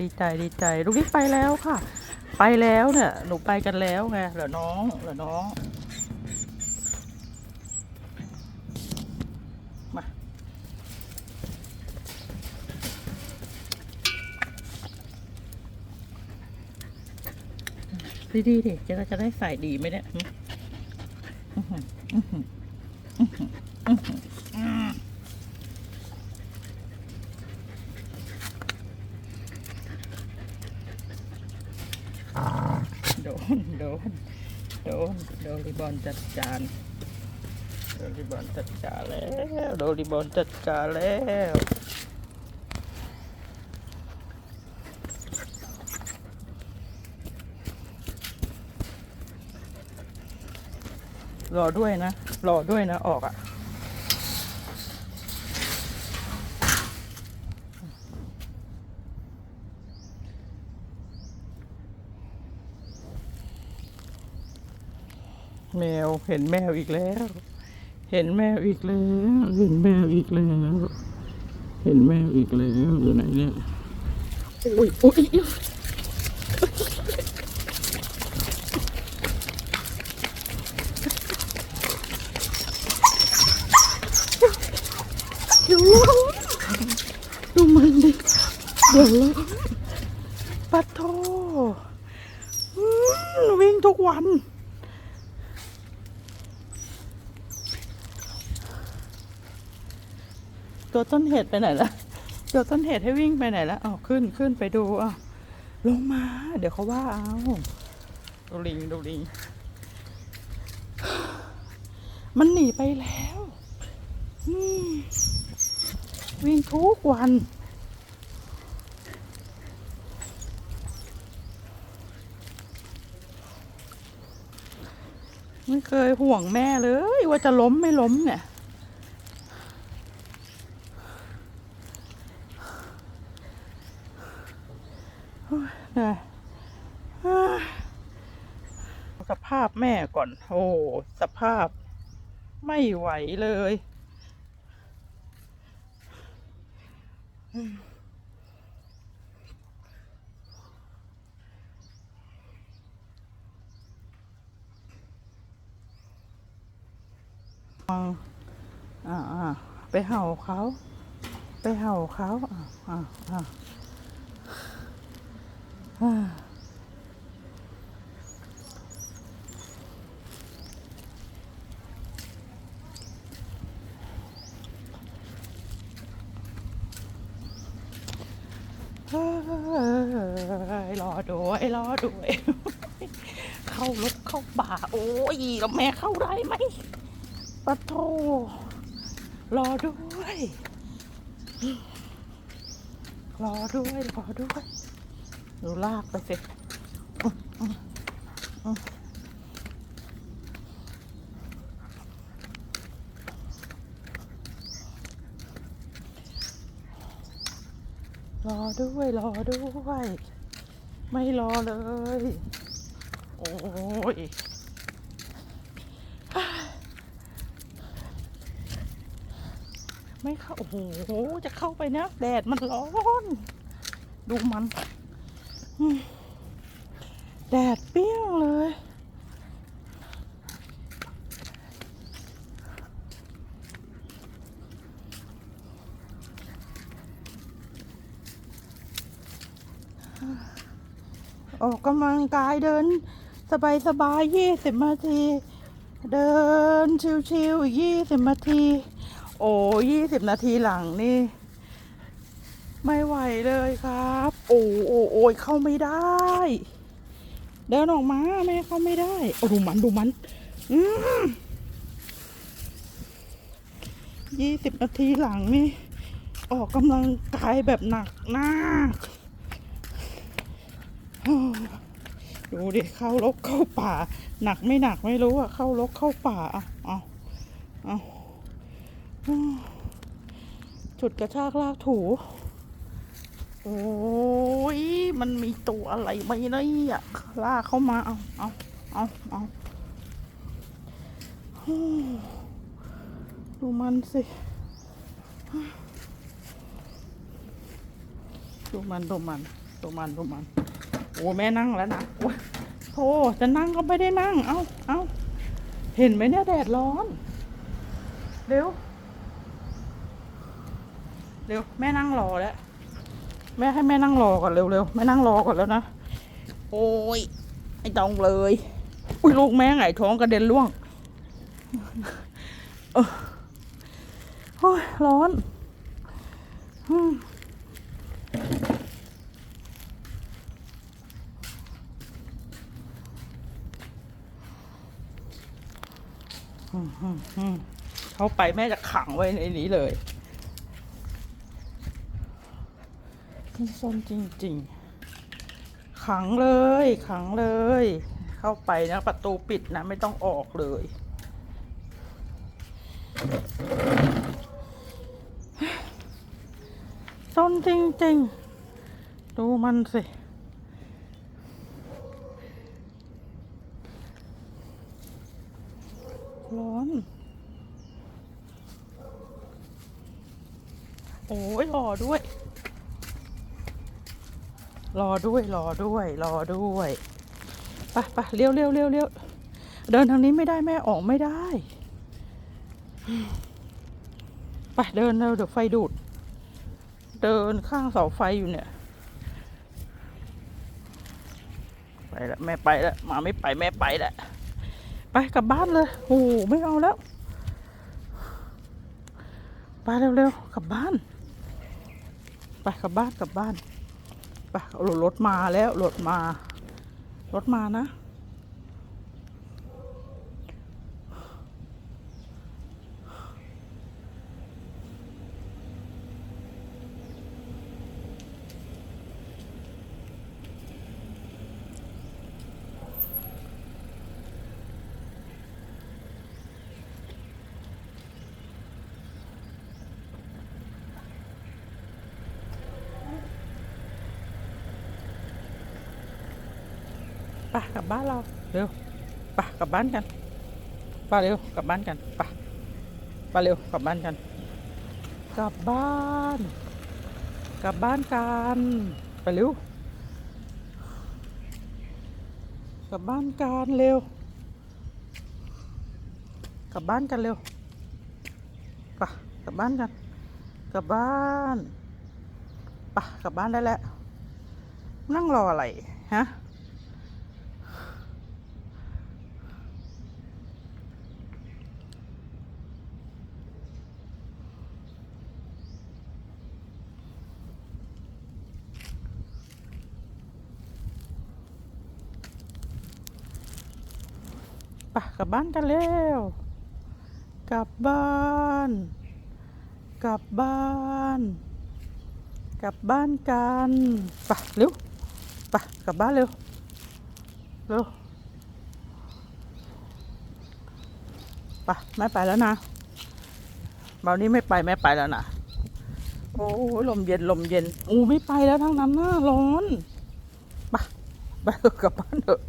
ดีใจดีใจ ลูกนี่ไปแล้วค่ะ ไปแล้วเนี่ย หนูไปกันแล้วไงเหลือน้องเหลือน้อง มา ดีดีดิจะจะได้ใส่ดีไหมเนี่ยหึอื้อหืออื้อหืออื้อหืออื้อหืออืมโด นโดนโดนโดนริบอนจัดจานโดนริบอนจัดจานแล้วโดนริบอนจัดจานแล้วรอด้วยนะ รอด้วยนะ ออกอะ่ะ แมวเห็นแมวอีกแล้ว เห็นแมวอีกแล้วเห็นแมวอีกแล้วเห็นแมวอีกแล้วอยู่ไหนเนี่ยอุ้ยอุ้ยเดี๋ยวร้องดูมันดิเดี๋ยวร้องปัดโทวิ่งทุกวัน ตัวต้นเหตุไปไหนละตัวต้นเหตุให้วิ่งไปไหนละอ้าวขึ้นขึ้นไปดูอ้าวลงมา เดี๋ยวเขาว่าเอาดูลิงดูลิง มันหนีไปแล้วอืมวิ่งทุกวัน ไม่เคยห่วงแม่เลย ว่าจะล้มไม่ล้มเนี่ย เหนื่อยอ่าสภาพ แม่ก่อน โอ้สภาพไม่ไหวเลยมองอ่าอ่าไปเห่าเขา ไปเห่าเขาอ่าอ่าอ่า อ่าเฮ้ ยรอด้วยรอด้วยเข้ารถเข้าป่า โอ้ยแล้วแม่เข้าได้ไหมปะโทรอด้วย รอด้วย รอด้วยหนูลากไปสิอื้ออื้ออื้อ รอด้วยรอด้วย ไม่รอเลย โอ้ยไม่เข้า โอ้โห จะเข้าไปนะ แดดมันร้อน ดูมันแดดเปรี้ยงเลย ออกกำลังกายเดิน สบายสบายยี่สิบนาที เดินชิวๆอีกยี่สิบนาที โอ้ยี่สิบนาทีหลังนี่ ไม่ไหวเลยครับ โอ้โอ้โอ้ยเข้าไม่ได้ เดินออกมาแม่เข้าไม่ได้โอ้ดูมันดูมันยี่สิบนาทีหลังนี่ ออกกำลังกายแบบหนักมาก ดูดิเข้ารกเข้าป่า หนักไม่หนักไม่รู้อะเข้ารกเข้าป่าเอาเอาเอาจุดกระชากลากถู โอ้ยมันมีตัวอะไรไหมเนี่ยลากเข้ามาเอาเอาเอาเอาดูมันสิ ดูมันดูมันดูมันดูมัน อ้แม่นั่งแล้วนะโอ้โธ่จะนั่งก็ไม่ได้นั่ง เอ้าเอ้าเห็นไหมเนี่ยแดดร้อน เร็ว เร็ว แม่นั่งรอแล้ว แม่ให้แม่นั่งรอก่อนเร็วๆ แม่นั่งรอก่อนแล้วนะ โอ้ยไอ้ตองเลย อุ้ยลูกแม่ไงท้องกระเด็นล่วงเออโอ้ยร้อน อืมอืมอืมอืม เข้าไปแม่จะขังไว้ในนี้เลยซนจริง ๆ ขังเลย ขังเลย เข้าไปนะประตูปิดนะไม่ต้องออกเลย ซนจริง ๆ ดูมันสิ ร้อน โอ้ยรอด้วย รอด้วย รอด้วย รอด้วยไปไปเร็วเร็วเร็วเร็วเดินทางนี้ไม่ได้แม่ออกไม่ได้ไปเดินเร็วเดี๋ยวไฟดูด เดินข้างเสาไฟอยู่เนี่ย ไปแล้วแม่ไปแล้วมาไม่ไปแม่ไปแล้ว ไปกลับบ้านเลยโอ้โหไม่เอาแล้ว ไปเร็วๆกลับบ้าน ไปกลับบ้านกลับบ้านไปเอารถมาแล้วรถมารถมานะ ไปกลับบ้านเราเร็วไปกลับบ้านกันไปเร็วกลับบ้านกันไปไปเร็วกลับบ้านกัน กลับบ้าน กลับบ้านกันไปเร็วกลับบ้านกันเร็วกลับบ้านกันเร็วปกลับบ้านกันกลับบ้านไปกลับบ้านได้แล้วนั่งรออะไรฮะ ไปกลับบ้านกันเร็วกลับบ้าน กลับบ้าน กลับบ้านกันไปเร็วไปกลับบ้านเร็ว เร็วไปแม่ไปแล้วนะเบานี้ไม่ไปแม่ไปแล้วนะโอ้ลมเย็นลมเย็นอู้ไม่ไปแล้วทั้งนั้นน่าร้อนไปไปเถอะกลับบ้านเถอะ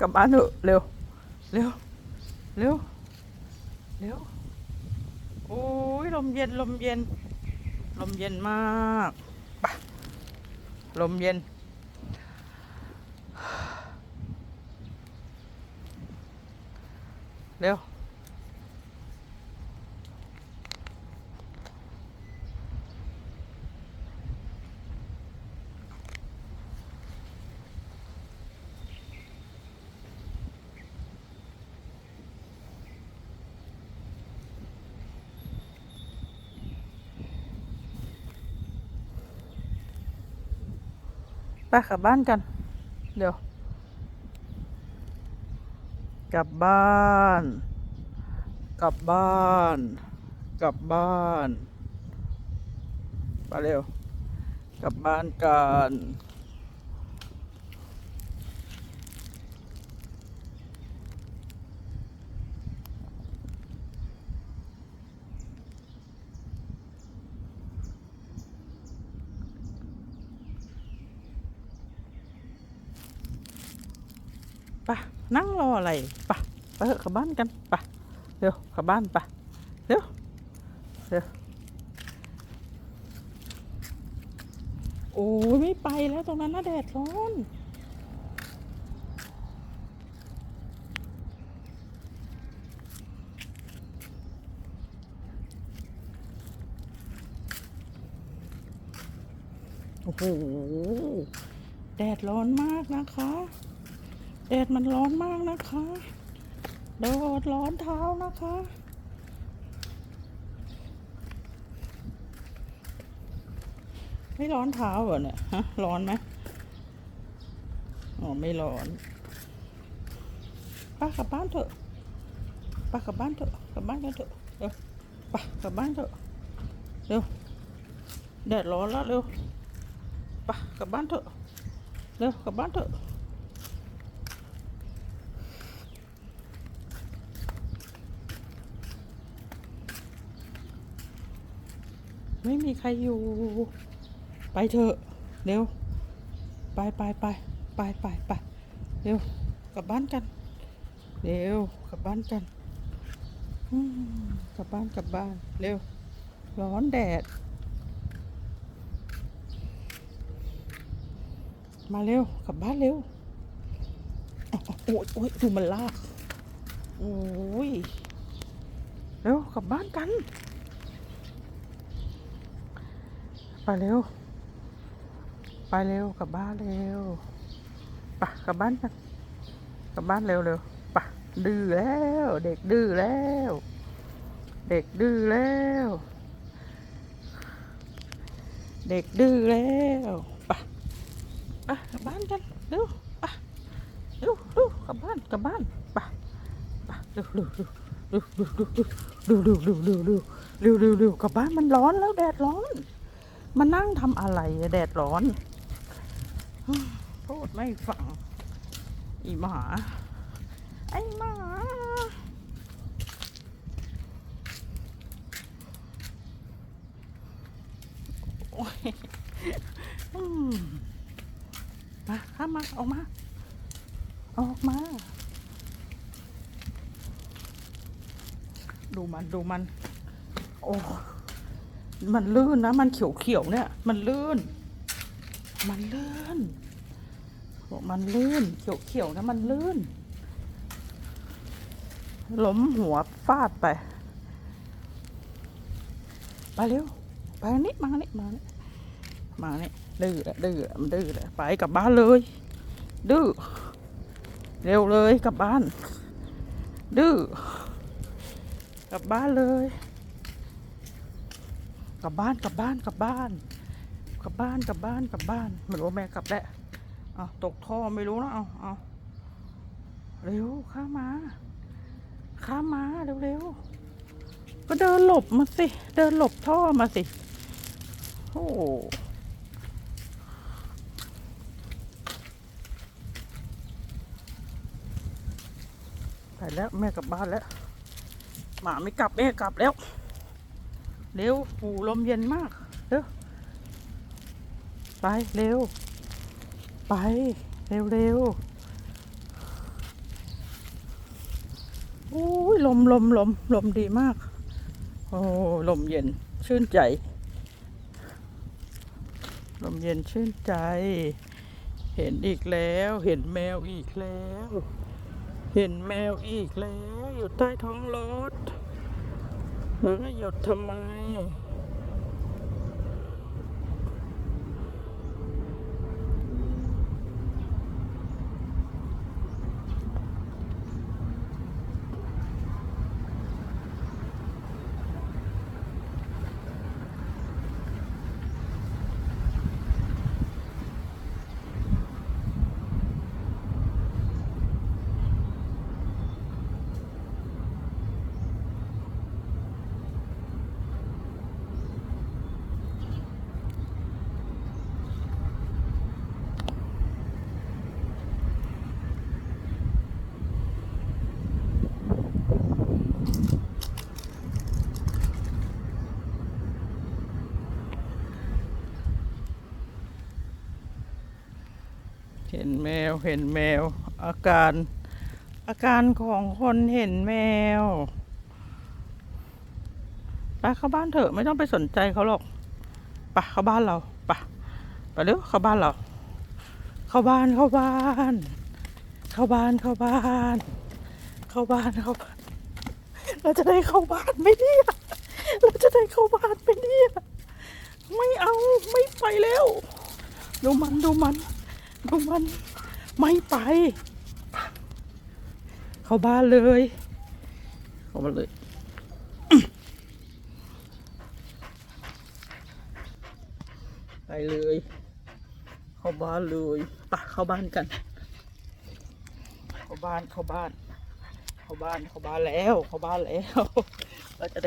กลับบ้านเถอะเร็ว เร็ว เร็ว เร็ว โอ้ยลมเย็นลมเย็น ลมเย็นมากไปะลมเย็น เร็ว ไปกลับบ้านกัน เดี๋ยว กลับบ้าน กลับบ้าน กลับบ้าน ไปเร็ว กลับบ้านกัน ไปนั่งรออะไรไปไปเถอะกลับบ้านกันไปเร็วกลับบ้านไปเร็วเร็วโอ้ยไม่ไปแล้วตรงนั้นน่ะแดดร้อนโอ้โห แดดร้อนมากนะคะ แดดมันร้อนมากนะคะโดดร้อนเท้านะคะ ไม่ร้อนเท้าเหรอเนี่ยฮะร้อนไหมอ๋อไม่ร้อนป้ากลับบ้านเถอะป้ากลับบ้านเถอะกลับบ้านกันเถอะเร็วไป้ากลับบ้านเถอะเร็วแดดร้อนแล้วเร็วไปกลับบ้านเถอะเร็วกลับบ้านเถอะ ไม่มีใครอยู่ ไปเถอะ เร็ว ไปไปไปไปไปไปเร็ว กลับบ้านกัน เร็ว กลับบ้านกันกลับบ้านกลับบ้าน เร็ว ร้อนแดด มาเร็ว กลับบ้านเร็วโอ้ยโอ้ยดูมันลากโอ้ยเร็ว กลับบ้านกัน ไป เร็ว ไปเร็วกลับบ้านเร็วไปกลับบ้านกันกลับบ้านเร็วเร็วไปดื้อแล้ว เด็กดื้อแล้ว เด็กดื้อแล้ว เด็กดื้อแล้วปไปกลับบ้านกันเร็วไปเร็วเร็วกลับบ้านกลับบ้านปไปเร็วเร็วเร็วเร็วเร็วเร็วเร็วเร็วเร็วเร็วเร็วเร็วเร็วเร็วกลับบ้านมันร้อนแล้วแดดร้อน มานั่งทำอะไรแดดร้อนพูดไม่ฟัง อีหมา ไอหมาโอ้ยมาข้ามมาออกมา ออกมา ดูมัน ดูมัน โอ้ มันลื่นนะ มันเขียวๆเนี่ย มันลื่น มันลื่นบอกมันลื่น เขียวๆนะมันลื่น ล้มหัวฟาดไป ไปเร็ว ไปนนี้มานนี้มานนี้มานนี้ดื้อละดื้อละมันดื้อแหละไปกลับบ้านเลย ดื้อ เร็วเลยกลับบ้าน ดื้อ กลับบ้านเลย กลับบ้านกลับบ้านกลับบ้าน กลับบ้านกลับบ้านกลับบ้านไม่รู้ว่าแม่กลับแล้วเอาตกท่อไม่รู้นะเอาเอาเร็วข้ามาข้ามาเร็วเร็วๆก็เดินหลบมาสิ เดินหลบท่อมาสิโอ้ไปแล้วแม่กลับบ้านแล้วหมาไม่กลับแม่กลับแล้ว เร็วหูลมเย็นมาก เร็ว ไป เร็ว ไป เร็วเร็วโอ้ยลมลมลมลมดีมาก โอ้ลมเย็นชื่นใจ ลมเย็นชื่นใจ เห็นอีกแล้ว เห็นแมวอีกแล้ว เห็นแมวอีกแล้ว อยู่ใต้ท้องรถ แล้วก็หยดทำไม เห็นแมวเห็นแมว อาการอาการของคนเห็นแมวไปเข้าบ้านเถอะไม่ต้องไปสนใจเขาหรอกไปเข้าบ้านเราไปไปเร็วเข้าบ้านเรา เข้าบ้านเข้าบ้าน เข้าบ้านเข้าบ้าน เข้าบ้านเข้าบ้าน เราจะได้เข้าบ้านไหมเนี่ยเราจะได้เข้าบ้านไหมเนี่ยไม่เอาไม่ไปแล้วดูมันดูมัน ดูมันไม่ไป เข้าบ้านเลยเข้ามาเลยไปเลย เข้าบ้านเลยไปะเข้าบ้านกัน เข้าบ้านเข้าบ้าน เข้าบ้านเข้าบ้านแล้ว เข้าบ้านแล้ว เราจะได้